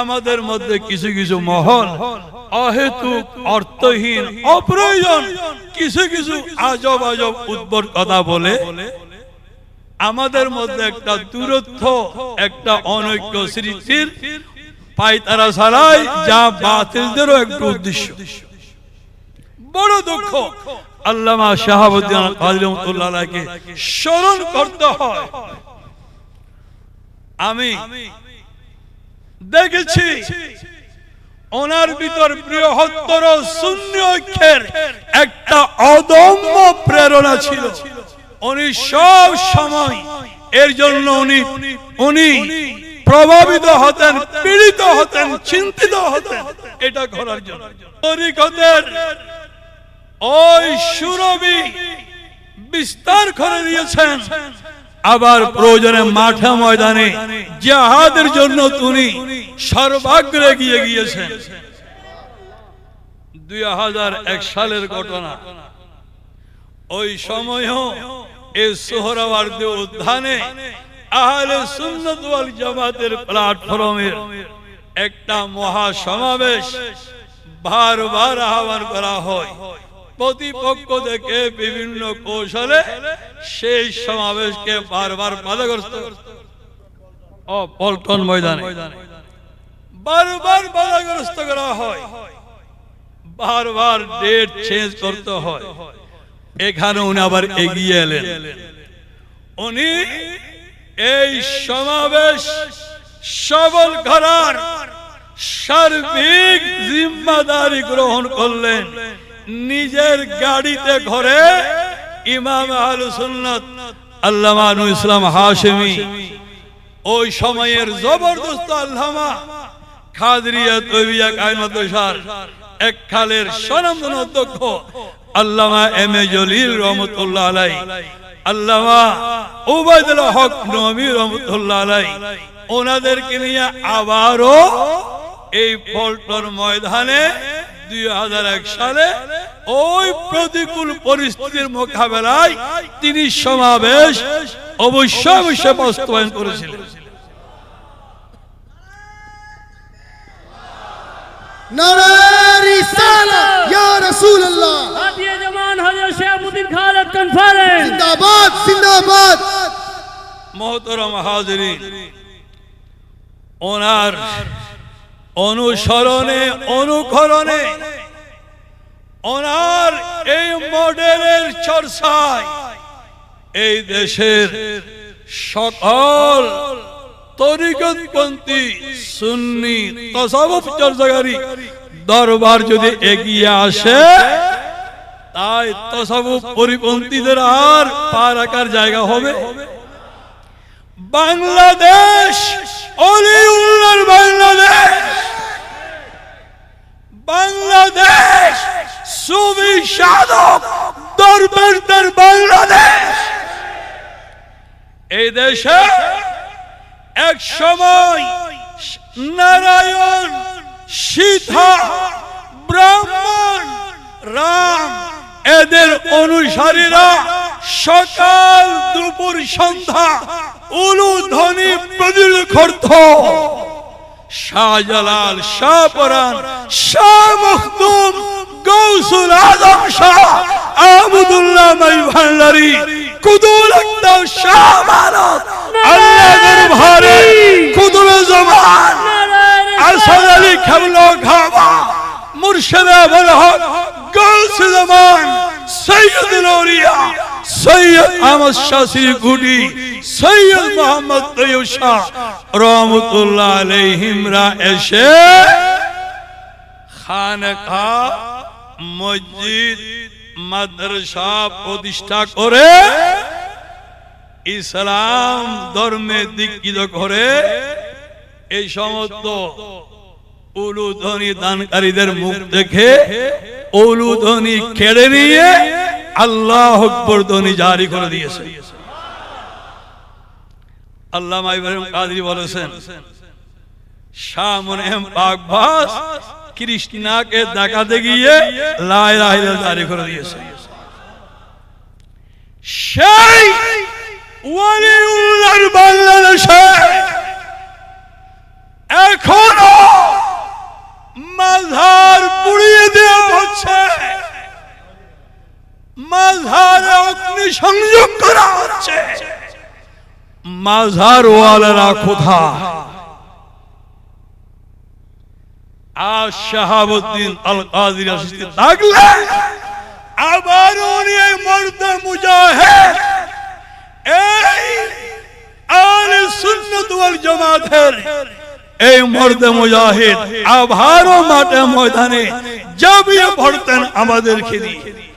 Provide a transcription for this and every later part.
আমাদের মধ্যে কিছু কিছু মহল অহেতুক অর্থহীন, অপ্রয়োজন, কিছু কিছু আজব আজব উদ্ভট কথা বলে, আমাদের মধ্যে একটা দূরত্ব, একটা অনৈক্য সৃষ্টির পাইতারা ছাড়াই যা বাতিলদেরও একটু উদ্দেশ্য। বড় দুঃখ, আল্লামা শাহাবুদ্দিন স্মরণ করতে হয়। আমি দেখেছি ওনার ভিতর বৃহত্তর শূন্য ঐক্যের একটা অদম্য প্রেরণা ছিল। উনি সব সময় এর জন্য উনি উনি প্রভাবিত হতেন, পীড়িত হতেন, চিন্তিত হতেন। এটা করার জন্য। তরিকতের ওই সুরবি বিস্তার করে দিয়েছেন। আবার প্রয়োজনে মাঠে ময়দানে জাহাদের জন্য তিনি সর্বাগ্রে গিয়ে গিয়েছেন। দুই হাজার এক সালের ঘটনা। ওই সময়ও এই সোহরাওয়ার্দী উদ্যানে আহলে সুন্নত ওয়াল জামাতের প্ল্যাটফর্মের একটা মহা সমাবেশ বারবার আহ্বান করা হয়। প্রতিপক্ষ থেকে বিভিন্ন কৌশলে সেই সমাবেশকে বারবার বাধাগ্রস্ত। ও পল্টন ময়দানে। বারবার বাধাগ্রস্ত করা হয়। বারবার ডেট চেঞ্জ করতে হয়। এখানে উনি আবার এগিয়ে এলেন। উনি এই সমাবেশ সবল করার সার্বিক জিম্মাদারি গ্রহণ করলেন। নিজের গাড়িতে ঘরে ইমাম আহল সুন্নাত আল্লামা নুর ইসলাম হাশেমি, ওই সময়ের জবরদস্ত আল্লামা খাদরিয়া তৈবিয়া কায়মত এক খালের স্বনামধন অধ্যক্ষ আল্লামা এম এ জলিল রহমতুল্লাহ আলাই, আল্লামা হক নবী রহমতুল্লাহ আলাই, ওনাদেরকে নিয়ে আবারও এই পল্টন ময়দানে দুই হাজার এক সালে ওই প্রতিকূল পরিস্থিতির মোকাবেলায় তিনি সমাবেশ অবশ্যই অবশ্যই বাস্তবায়ন করেছিলেন। ইয়া মহতরম হাজরিন ওনার অনুসরণে, অনুকরণে। ওনার এই মডেলের চর্চায় এই দেশের সকল তরিকতপন্থী সুন্নি তসাবুফ চর্চাকারী দরবার যদি এগিয়ে আসে, তাই তসাবুফ পরিপন্থীদের আর পা রাখার জায়গা হবে। বাংলাদেশ, অলিউল্লার বাংলাদেশ। বাংলাদেশ সুবি সাধক বাংলাদেশ। এই দেশে এক সময় নারায়ণ, সীতা, ব্রাহ্মণ, রাম, এদের অনুসারীরা সকাল দুপুর সন্ধ্যা উলুধ্বনি প্রদীল করত শাহজালাল শাহপরান শাহ মখদুম গৌসুল আজম শাহ, আহমদুল্লাহ মাই ভান্ডারি কুদুল আক্তার শাহ মানত আল্লাহ দরবারে কুদুল জমান আসাদ আলী খাবলো খাবা মুর্শিদ আবুল হক গৌস জমান সৈয়দ নৌরিয়া সৈয়দ আহমদ শাসি গুডি সৈয়দ মোহাম্মদ তৈয়ব শাহ রহমতুল্লাহ আলাইহিমরা এসে খানকা মসজিদ, মাদ্রাসা প্রতিষ্ঠা করে ইসলাম ধর্মে দীক্ষিত করে এই সমস্ত উলুধ্বনি দানকারীদের মুখ দেখে, উলুধ্বনি কেড়ে নিয়ে আল্লাহ আকবর ধ্বনি জারি করে দিয়েছে। আল্লাহ ইব্রাহিম কাদরি বলেছেন কৃষ্ণাকে দেখাতে গিয়ে লাই লাই জারি করে দিয়েছে। সেই বাংলাদেশে এখনও মাঝার পুড়িয়ে দেওয়া হচ্ছে। সংযোগ করা হচ্ছে। মাঝার আল আসিতে থাকলে আবার উনি এই মর্দে মুজাহিদ। এই আলে আবারও মাঠে ময়দানে জাবিয়ে পড়তেন আমাদেরকে দিয়ে।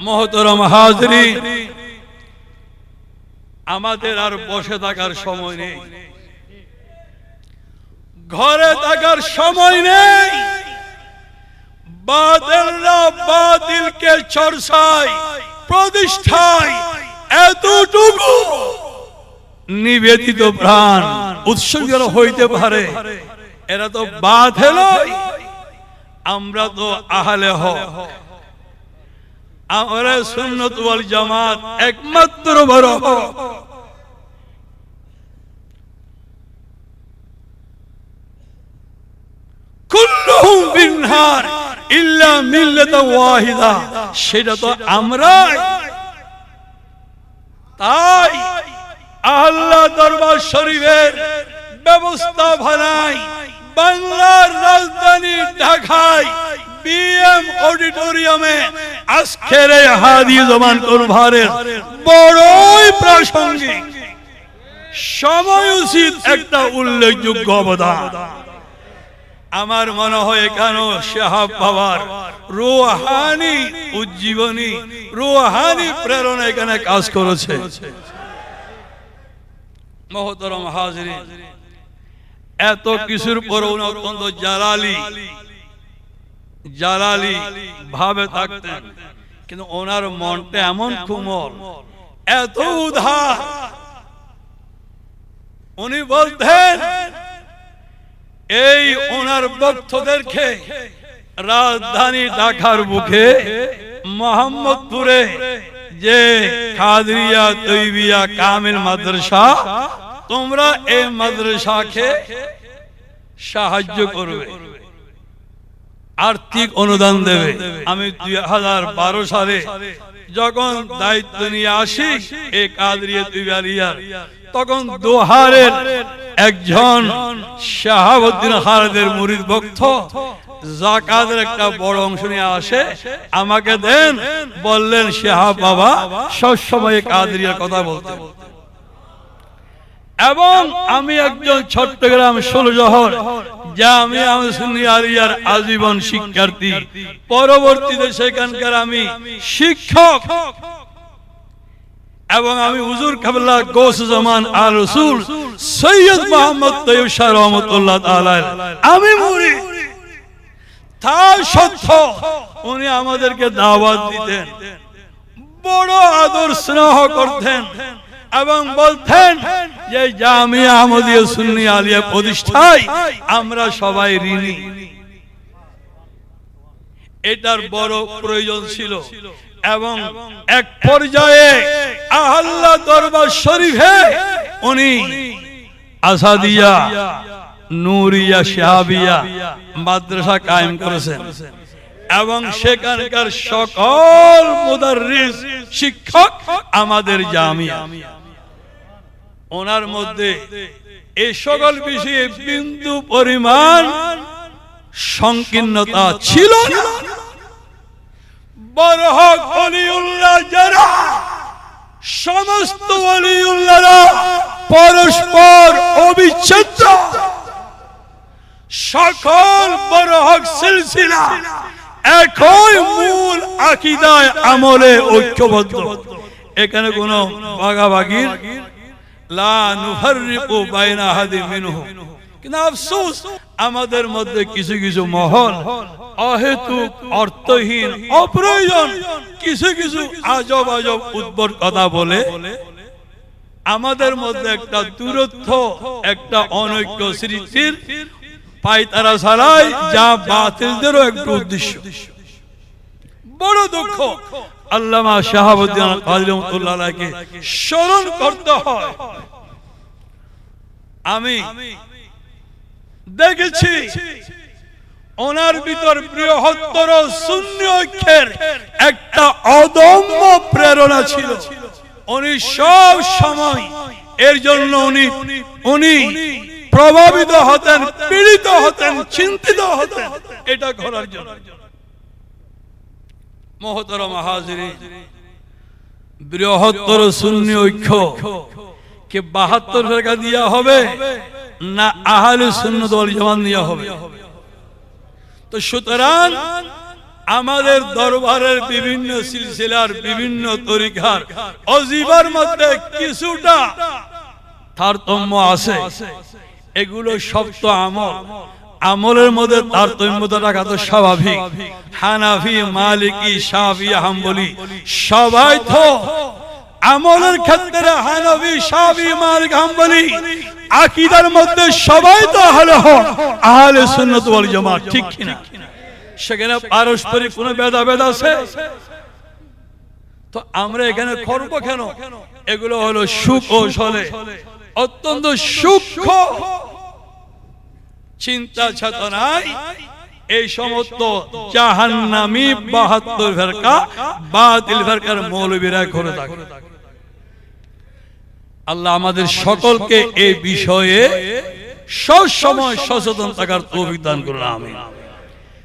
মহতরম হাজরি আমাদের আর বসে থাকার সময় নেই। ঘরে থাকার সময় নেই। বাতিলরা বাতিলকে চর্চায় প্রতিষ্ঠায় এতটুকু নিবেদিত প্রাণ উৎসর্গ হইতে পারে। এরা তো বাধেল আমরা তো আহলে হ আমরা সুন্নত ওয়াল জামাত একমাত্র বড় ওয়াহিদা। সেটা তো আমরাই। তাই আল্লাহ দরবার শরীফের ব্যবস্থাপনায় বাংলার রাজধানী ঢাকায় বিএম অডিটোরিয়ামে আজকের এই হাদি জমান করভারের বড়ই প্রাসঙ্গিক। সময় উচিত একটা উল্লেখযোগ্য অবদান। আমার মনে হয় কেন শাহাব বাবার রোহানি উজ্জীবনী, রোহানি প্রেরণা এখানে কাজ করেছে। মহতরম হাজরি এত কিছুর পর অত্যন্ত জালালি জালালি ভাবে থাকতেন। কিন্তু ওনার মনটা এমন কুমল, এত উধার উনি বলতেন, এই ওনার ভক্তদেরকে রাজধানী ঢাকার বুকে মোহাম্মদপুরে যে খাদরিয়া তৈবিয়া কামিল মাদ্রাসা, তোমরা এই মাদ্রাসাকে সাহায্য করবে। আর্থিক অনুদান দেবে। আমি দুই হাজার বারো সালে যখন দায়িত্ব নিয়ে আসি এই কাদরিয়া তখন দোহারের একজন শাহাবুদ্দিন খালেদের মুরিদ ভক্ত জাকাতের একটা বড় অংশ নিয়ে আসে, আমাকে দেন, বললেন, শাহাব বাবা, সবসময় কাদরিয়ার কথা বলতে। এবং আমি একজন চট্টগ্রাম ষোলজহর যা আমি আলিয়ার আজীবন শিক্ষার্থী। পরবর্তীতে সেখানকার আমি শিক্ষক। এবং আমি হুজুর কাবলা গোস জামান আল রসুল সৈয়দ মোহাম্মদ শাহ রহমতুল্লাহ আমি মুরি তা সত্য উনি আমাদেরকে দাওয়াত দিতেন। বড় আদর স্নেহ করতেন। এবং বলতেন যে জামিয়া আহমদিয়া সুন্নি আলিয়া প্রতিষ্ঠায় আমরা সবাই ঋণী। এটার বড় প্রয়োজন ছিল এবং এক পর্যায়ে আল্লাহ দরবার শরীফে উনি আসাদিয়া, নুরিয়া, শাহাবিয়া মাদ্রাসা কায়েম করেছেন এবং সেখানকার সকল মুদাররিস, শিক্ষক আমাদের জামিয়া। ওনার মধ্যে এই সকল বিষয়ে বিন্দু পরিমাণ সংকীর্ণতা ছিল না। বরহক অলিউল্লাহ যারা সমস্ত অলিউল্লাহরা পরস্পর অবিচ্ছেদ্য। সকল বরহক সিলসিলা একই মূল আকিদায় আমলে ঐক্যবদ্ধ। এখানে কোনো বাগাবাগির আফসোস, আমাদের মধ্যে কিছু কিছু মহল অহেতুক, অর্থহীন, অপ্রয়োজন, কিছু কিছু আজব আজব উদ্ভট কথা বলে, আমাদের মধ্যে একটা দূরত্ব, একটা অনৈক্য সৃষ্টির পাই তারা ছাড়াই যা বাতিলদেরও একটু উদ্দেশ্য। বড় দুঃখ আল্লামা শাহাবুদ্দিন কাজী রহমতুল্লাহকে স্মরণ করতে হয়। আমি দেখেছি ওনার ভিতর বৃহত্তর শূন্য ঐক্যের একটা অদম্য প্রেরণা ছিল। উনি সব সময় এর জন্য উনি উনি প্রভাবিত হতেন, পীড়িত হতেন, চিন্তিত হতেন। এটা করার জন্য। মহতরম বৃহত্তর শূন্য ঐক্য কে বাহাত্তর টাকা দিয়া হবে না আহলে শূন্য দল জমান দেওয়া হবে? তো সুতরাং আমাদের দরবারের বিভিন্ন সিলসিলার বিভিন্ন তরিকার অজীবার মধ্যে কিছুটা তারতম্য আছে। এগুলো সব তো আমল। আমলের মধ্যে তারতম্যতা রাখা তো স্বাভাবিক। হানাফি, মালিকি, শাফি, হাম্বলি, সবাই তো আমলের ক্ষেত্রে হানবি শাফি, মালিক, হাম্বলি, আকীদার মধ্যে সবাই তো আহলে হক, আহলে সুন্নাত ওয়াল জামাত, ঠিক কিনা সেখানে পারস্পরিক কোনো ভেদাভেদ আছে? তো আমরা এখানে করব কেন? এগুলো হলো সুকৌশলে, অত্যন্ত সূক্ষ্ম চিন্তা চেতনায় এই সমস্ত জাহান্নামি বাহাত্তর ফেরকা বাতিল ফেরকার মৌলবীরা করে থাকে। আল্লাহ আমাদের সকলকে এই বিষয়ে সব সময় সচেতন থাকার তৌফিক দান আমি